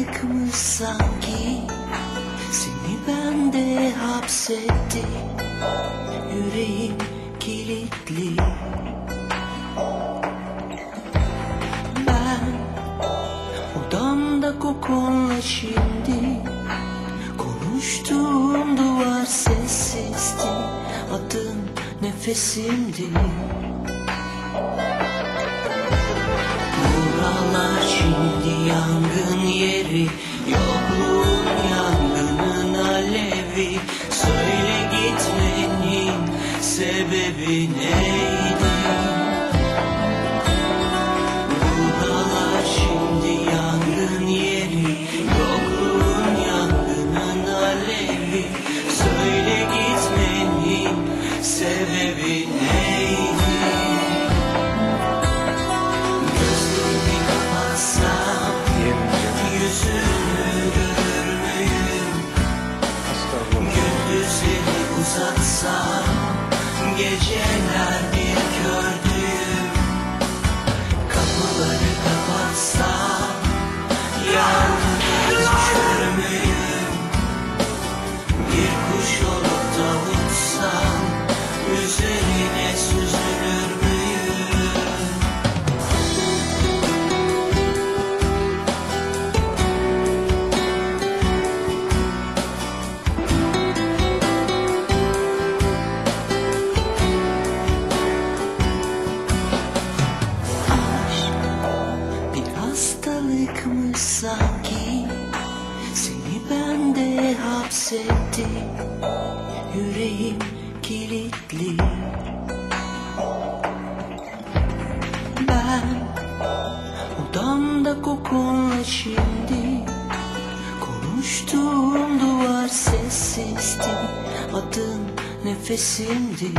hastalıkmış sanki. Seni bende hapsetti Yüreğim kilitli. Ben odamda kokunla şimdi Konuştuğum duvar sessizdi. Adın nefesimdi şimdi yangın yeri Geceler bir gördüğüm Kapıları kapatsam Yalnız müyüm? Bir kuş olup da uçsam hastalıkmış sanki. Seni bende hapsetti Yüreğim kilitli. Ben odamda kokunla şimdi Konuştuğum duvar sessizdi. Adın nefesimdi.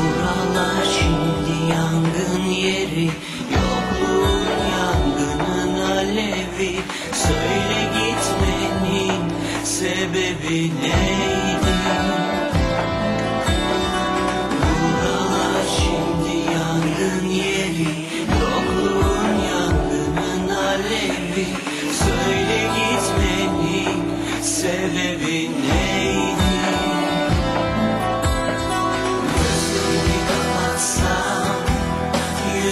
Buralar şimdi yangın yeri Yokluğun yangının alevi Söyle gitmenin sebebi neydi? Buralar şimdi yangın yeri Yokluğun yangının alevi Söyle gitmenin sebebi neydi? Gözlerimi kapatsam